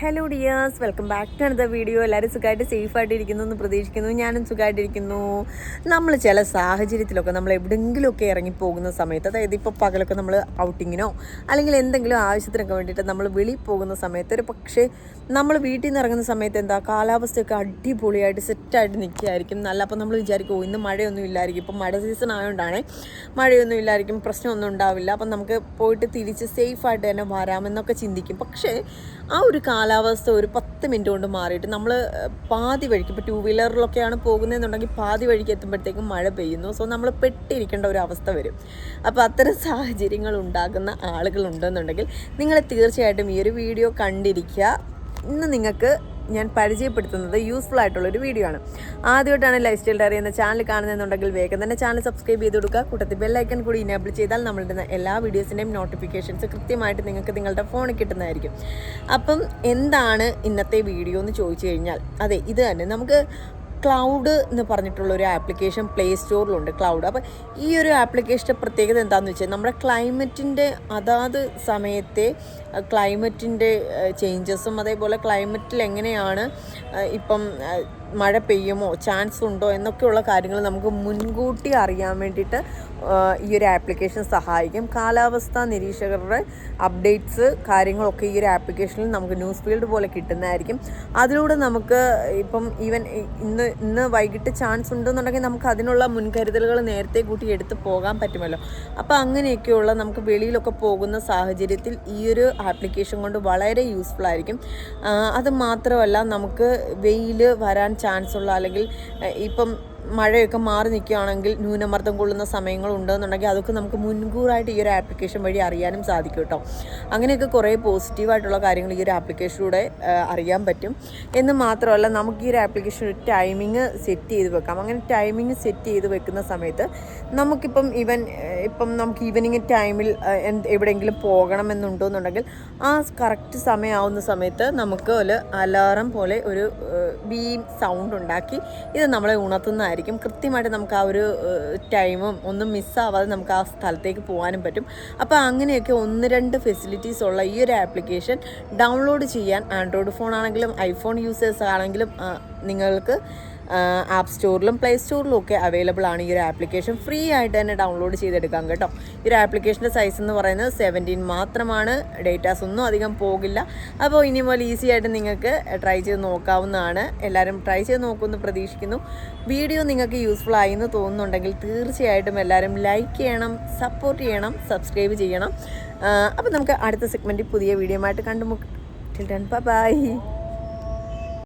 Hello dears welcome back to another video എല്ലാവരും സുഖമായിട്ട് സേഫായിട്ട് ഇരിക്കുന്നു എന്ന് പ്രതീക്ഷിക്കുന്നു. ഞാനും സുഖമായിട്ടിരിക്കുന്നു. നമ്മൾ ചില സാഹചര്യത്തിലൊക്കെ നമ്മൾ എവിടെയെങ്കിലുമൊക്കെ ഇറങ്ങി പോകുന്ന സമയത്ത് അതായത് ഇപ്പോൾ പകലൊക്കെ നമ്മൾ ഔട്ടിങ്ങിനോ അല്ലെങ്കിൽ എന്തെങ്കിലും ആവശ്യത്തിനൊക്കെ വേണ്ടിയിട്ട് നമ്മൾ വെളിയിൽ പോകുന്ന സമയത്ത് ഒരു പക്ഷേ നമ്മൾ വീട്ടിൽ നിന്ന് ഇറങ്ങുന്ന സമയത്ത് എന്താ കാലാവസ്ഥയൊക്കെ അടിപൊളിയായിട്ട് സെറ്റായിട്ട് നിൽക്കുകയായിരിക്കും. നല്ല അപ്പോൾ നമ്മൾ വിചാരിക്കും "ഓ, ഇന്ന് മഴയൊന്നും ഇല്ലായിരിക്കും. ഇപ്പം മഴ സീസൺ ആയതുകൊണ്ടാണ് മഴയൊന്നും ഇല്ലായിരിക്കും. പ്രശ്നമൊന്നും ഉണ്ടാവില്ല. അപ്പം നമുക്ക് പോയിട്ട് തിരിച്ച് സേഫായിട്ട് തന്നെ വരാമെന്നൊക്കെ ചിന്തിക്കും. പക്ഷേ ആ ഒരു കാലാവസ്ഥ ഒരു പത്ത് മിനിറ്റ് കൊണ്ട് മാറിയിട്ട് നമ്മൾ പാതി വഴിക്ക് ഇപ്പോൾ ടൂ വീലറിലൊക്കെയാണ് പോകുന്നതെന്നുണ്ടെങ്കിൽ പാതി വഴിക്ക് എത്തുമ്പോഴത്തേക്കും മഴ പെയ്യുന്നു. സോ നമ്മൾ പെട്ടിരിക്കേണ്ട ഒരു അവസ്ഥ വരും. അപ്പോൾ അത്തരം സാഹചര്യങ്ങൾ ഉണ്ടാകുന്ന ആളുകളുണ്ടെന്നുണ്ടെങ്കിൽ നിങ്ങൾ തീർച്ചയായിട്ടും ഈ ഒരു വീഡിയോ കണ്ടിരിക്കുക. ഇന്ന് നിങ്ങൾക്ക് ഞാൻ പരിചയപ്പെടുത്തുന്നത് യൂസ്ഫുൾ ആയിട്ടുള്ള ഒരു വീഡിയോ ആണ്. ആദ്യമായിട്ടാണ് ലൈഫ് സ്റ്റൈൽ ഡയറി എന്ന ചാനൽ കാണുന്നതെന്നുണ്ടെങ്കിൽ വേഗം തന്നെ ചാനൽ സബ്സ്ക്രൈബ് ചെയ്ത് കൊടുക്കുക. കൂട്ടത്തിൽ ബെല്ലൈക്കൺ കൂടി ഇനേബിൾ ചെയ്താൽ നമ്മളുടെ എല്ലാ വീഡിയോസിന്റെയും നോട്ടിഫിക്കേഷൻസ് കൃത്യമായിട്ട് നിങ്ങൾക്ക് നിങ്ങളുടെ ഫോണിൽ കിട്ടുന്നതായിരിക്കും. അപ്പം എന്താണ് ഇന്നത്തെ വീഡിയോ എന്ന് ചോദിച്ചു കഴിഞ്ഞാൽ അതെ ഇത് തന്നെ. നമുക്ക് ക്ലൗഡ് എന്ന് പറഞ്ഞിട്ടുള്ള ഒരു ആപ്ലിക്കേഷൻ പ്ലേ സ്റ്റോറിലുണ്ട് ക്ലൗഡ് അപ്പോൾ ഈ ഒരു ആപ്ലിക്കേഷന്റെ പ്രത്യേകത എന്താണെന്ന് വെച്ചാൽ നമ്മുടെ ക്ലൈമറ്റിന്റെ അതാത് സമയത്തെ ക്ലൈമറ്റിന്റെ ചേഞ്ചസും അതേപോലെ ക്ലൈമറ്റിൽ എങ്ങനെയാണ് ഇപ്പം മഴ പെയ്യുമോ ചാൻസ് ഉണ്ടോ എന്നൊക്കെയുള്ള കാര്യങ്ങൾ നമുക്ക് മുൻകൂട്ടി അറിയാൻ വേണ്ടിയിട്ട് ഈ ഒരു ആപ്ലിക്കേഷൻ സഹായിക്കും. കാലാവസ്ഥാ നിരീക്ഷകരുടെ അപ്ഡേറ്റ്സ് കാര്യങ്ങളൊക്കെ ഈ ഒരു ആപ്ലിക്കേഷനിൽ നമുക്ക് ന്യൂസ് ഫീൽഡ് പോലെ കിട്ടുന്നതായിരിക്കും. അതിലൂടെ നമുക്ക് ഇപ്പം ഈവൻ ഇന്ന് ഇന്ന് വൈകിട്ട് ചാൻസ് ഉണ്ടെന്നുണ്ടെങ്കിൽ നമുക്ക് അതിനുള്ള മുൻകരുതലുകൾ നേരത്തെ കൂട്ടി എടുത്ത് പോകാൻ പറ്റുമല്ലോ. അപ്പോൾ അങ്ങനെയൊക്കെയുള്ള നമുക്ക് വെളിയിലൊക്കെ പോകുന്ന സാഹചര്യത്തിൽ ഈ ഒരു ആപ്ലിക്കേഷൻ കൊണ്ട് വളരെ യൂസ്ഫുൾ ആയിരിക്കും. അത് മാത്രമല്ല നമുക്ക് വെയിൽ വരാൻ ചാൻസ് ഉള്ള അല്ലെങ്കിൽ ഇപ്പം മഴയൊക്കെ മാറി നിൽക്കുകയാണെങ്കിൽ ന്യൂനമർദ്ദം കൊള്ളുന്ന സമയങ്ങൾ ഉണ്ടെന്നുണ്ടെങ്കിൽ അതൊക്കെ നമുക്ക് മുൻകൂറായിട്ട് ഈ ഒരു ആപ്ലിക്കേഷൻ വഴി അറിയാനും സാധിക്കും കേട്ടോ. അങ്ങനെയൊക്കെ കുറേ പോസിറ്റീവായിട്ടുള്ള കാര്യങ്ങൾ ഈ ഒരു ആപ്ലിക്കേഷനിലൂടെ അറിയാൻ പറ്റും. എന്ന് മാത്രമല്ല നമുക്ക് ഈ ഒരു ആപ്ലിക്കേഷൻ ഒരു ടൈമിങ് സെറ്റ് ചെയ്ത് വെക്കാം. അങ്ങനെ ടൈമിങ് സെറ്റ് ചെയ്ത് വെക്കുന്ന സമയത്ത് നമുക്കിപ്പം ഈവൻ ഇപ്പം നമുക്ക് ഈവനിങ് ടൈമിൽ എവിടെയെങ്കിലും പോകണമെന്നുണ്ടോ എന്നുണ്ടെങ്കിൽ ആ കറക്റ്റ് സമയമാവുന്ന സമയത്ത് നമുക്ക് ഒരു അലാറം പോലെ ഒരു ബീം സൗണ്ട് ഉണ്ടാക്കി ഇത് നമ്മളെ ഉണർത്തുന്നതായിരിക്കും. കൃത്യമായിട്ട് നമുക്ക് ആ ഒരു ടൈമും ഒന്നും മിസ്സാവാതെ നമുക്ക് ആ സ്ഥലത്തേക്ക് പോകാനും പറ്റും. അപ്പോൾ അങ്ങനെയൊക്കെ ഒന്ന് രണ്ട് ഫെസിലിറ്റീസ് ഉള്ള ഈ ഒരു ആപ്ലിക്കേഷൻ ഡൗൺലോഡ് ചെയ്യാൻ ആൻഡ്രോയിഡ് ഫോൺ ആണെങ്കിലും ഐഫോൺ യൂസേഴ്സ് ആണെങ്കിലും നിങ്ങൾക്ക് ആപ്പ് സ്റ്റോറിലും പ്ലേ സ്റ്റോറിലും ഒക്കെ അവൈലബിൾ ആണ് ഈ ഒരു ആപ്ലിക്കേഷൻ ഫ്രീ ആയിട്ട് തന്നെ ഡൗൺലോഡ് ചെയ്തെടുക്കാം കേട്ടോ. ഈ ഒരു ആപ്ലിക്കേഷന്റെ സൈസ് എന്ന് പറയുന്നത് സെവന്റീൻ മാത്രമാണ്. ഡേറ്റാസ് ഒന്നും അധികം പോകില്ല. അപ്പോൾ ഇനി മുതൽ ഈസി ആയിട്ട് നിങ്ങൾക്ക് ട്രൈ ചെയ്ത് നോക്കാവുന്നതാണ്. എല്ലാവരും ട്രൈ ചെയ്ത് നോക്കുമെന്ന് പ്രതീക്ഷിക്കുന്നു. വീഡിയോ നിങ്ങൾക്ക് യൂസ്ഫുൾ ആയി എന്ന് തോന്നുന്നുണ്ടെങ്കിൽ തീർച്ചയായിട്ടും എല്ലാവരും ലൈക്ക് ചെയ്യണം സപ്പോർട്ട് ചെയ്യണം സബ്സ്ക്രൈബ് ചെയ്യണം. അപ്പോൾ നമുക്ക് അടുത്ത സെഗ്മെന്റിൽ പുതിയ വീഡിയോ ആയിട്ട് കണ്ടുമുട്ടാം. ബൈ